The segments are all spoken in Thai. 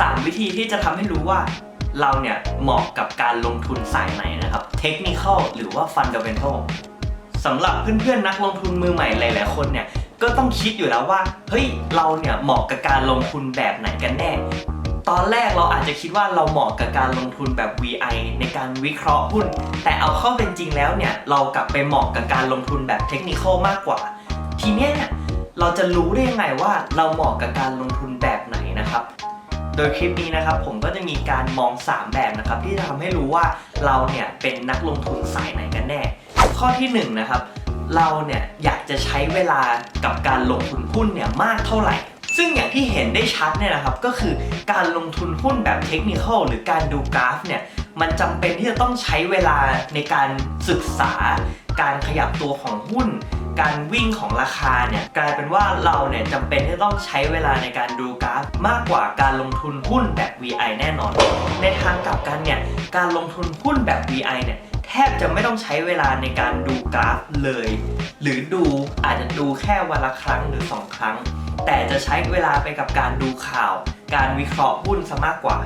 3 วิธีที่จะทำให้รู้ว่าเราเนี่ยเหมาะกับการลงทุนสายไหนนะครับ เทคนิคอลหรือว่าฟันเด m e n t a l สำหรับเพื่อนๆนักลงทุนมือใหม่หลายๆคนเนี่ยก็ต้องคิดอยู่แล้วว่า เฮ้ย เราเนี่ยเหมาะกับการลงทุนแบบไหนกันแน่ ตอนแรกเราอาจจะคิดว่าเราเหมาะกับการลงทุนแบบ VI ในการวิเคราะห์หุ้น แต่เอาเข้าเป็นจริงแล้วเนี่ย เรากลับไปเหมาะกับการลงทุนแบบเทคนิคอลมากกว่า ทีเนี้เนี่ยเราจะรู้ได้ยังไงว่าเราเหมาะกับการลงทุนแบบไหนนะครับ โดยคลิปนี้นะครับผมก็จะมีการมอง 3 แบบนะครับที่จะทำให้รู้ว่าเราเนี่ยเป็นนักลงทุนสายไหนกันแน่ ข้อที่1นะครับเราเนี่ยอยากจะใช้เวลากับการลงทุนหุ้นเนี่ยมากเท่าไหร่ ซึ่งอย่างที่เห็นได้ชัดเนี่ยนะครับก็คือการลงทุนหุ้นแบบเทคนิคอลหรือการดูกราฟเนี่ยมันจำเป็นที่จะต้องใช้เวลาในการศึกษา การขยับตัวของหุ้น การวิ่งของราคาเนี่ยกลายเป็นว่าเราเนี่ยจำเป็นที่ต้องใช้เวลาในการดูกราฟมากกว่าการลงทุนหุ้นแบบ VI แน่นอน ในทางกลับกันเนี่ยการลงทุนหุ้นแบบ VI เนี่ยแทบจะไม่ต้องใช้เวลาในการดูกราฟเลย หรือดูอาจจะดูแค่วันละครั้งหรือ 2 ครั้ง แต่จะใช้เวลาไปกับการดูข่าว การวิเคราะห์หุ้นซะมากกว่า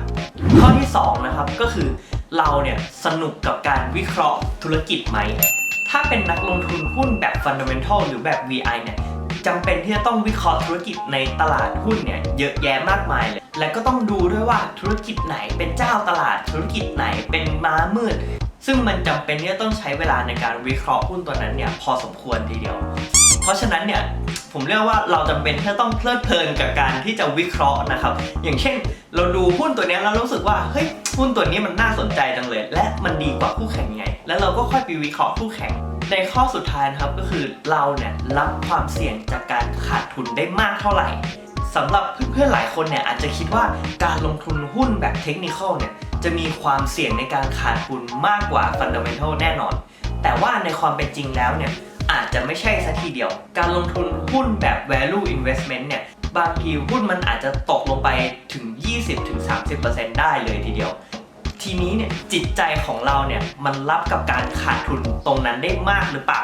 ข้อที่สองนะครับก็คือเราเนี่ยสนุกกับการวิเคราะห์ธุรกิจไหม ถ้าเป็นนักลงทุนหุ้นแบบ Fundamental หรือแบบ VI เนี่ยจำเป็นที่จะต้องวิเคราะห์ธุรกิจในตลาดหุ้นเนี่ยเยอะแยะมากมายเลย และก็ต้องดูด้วยว่าธุรกิจไหนเป็นเจ้าตลาดธุรกิจไหนเป็นม้ามืด ซึ่งมันจำเป็นที่จะต้องใช้เวลาในการวิเคราะห์หุ้นตัวนั้นเนี่ยพอสมควรทีเดียว เพราะฉะนั้นเนี่ย ผมเรียกว่าเราจำเป็นที่ต้องเพลิดเพลินกับการที่จะวิเคราะห์นะครับ อย่างเช่น เราดูหุ้นตัวนี้แล้วรู้สึกว่าเฮ้ยหุ้นตัวนี้มันน่าสนใจจังเลย และมันดีกว่าคู่แข่งยังไง แล้วเราก็ค่อยไปวิเคราะห์คู่แข่งในข้อสุดท้ายนะครับก็คือเราเนี่ยรับความเสี่ยงจากการขาดทุนได้มากเท่าไหร่สำหรับเพื่อนๆหลายคนเนี่ยอาจจะคิดว่าการลงทุนหุ้นแบบเทคนิคอลเนี่ยจะมีความเสี่ยงในการขาดทุนมากกว่าฟันเด m e n t a l แน่นอน แต่ว่าในความเป็นจริงแล้วเนี่ย อาจจะไม่ใช่สักทีเดียว การลงทุนหุ้นแบบ value investment เนี่ย บางทีหุ้นมันอาจจะตกลงไปถึง 20-30%ได้เลยทีเดียว ทีนี้เนี่ยจิตใจของเราเนี่ยมันรับกับการขาดทุนตรงนั้นได้มากหรือเปล่า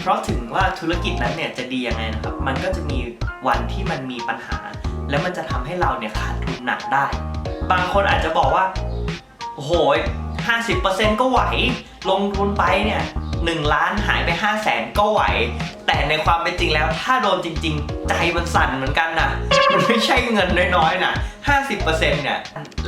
เพราะถึงว่าธุรกิจนั้นเนี่ยจะดียังไงนะครับ มันก็จะมีวันที่มันมีปัญหา แล้วมันจะทำให้เราเนี่ยขาดทุนหนักได้ บางคนอาจจะบอกว่าโอ้โห50%ก็ไหว ลงทุนไปเนี่ย 1 ล้านหายไป 5 0 0แสนก็ไหว แต่ในความเป็นจริงแล้วถ้าโดนจริง ๆ ใจมันสั่นเหมือนกันนะมันไม่ใช่เงินน้อยๆนะ50%เนี่ย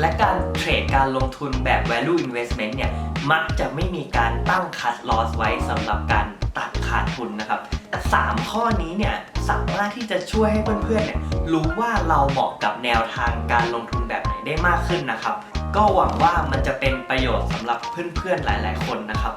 และการเทรดการลงทุนแบบ value investment เนี่ยมักจะไม่มีการตั้ง cut loss ไว้สำหรับการตัดขาดทุนนะครับแต่สามข้อนี้เนี่ยสามารถที่จะช่วยให้เพื่อนๆเนี่ยรู้ว่าเราเหมาะกับแนวทางการลงทุนแบบไหนได้มากขึ้นนะครับ ก็หวังว่ามันจะเป็นประโยชน์สำหรับเพื่อนๆหลาย ๆ คนนะครับ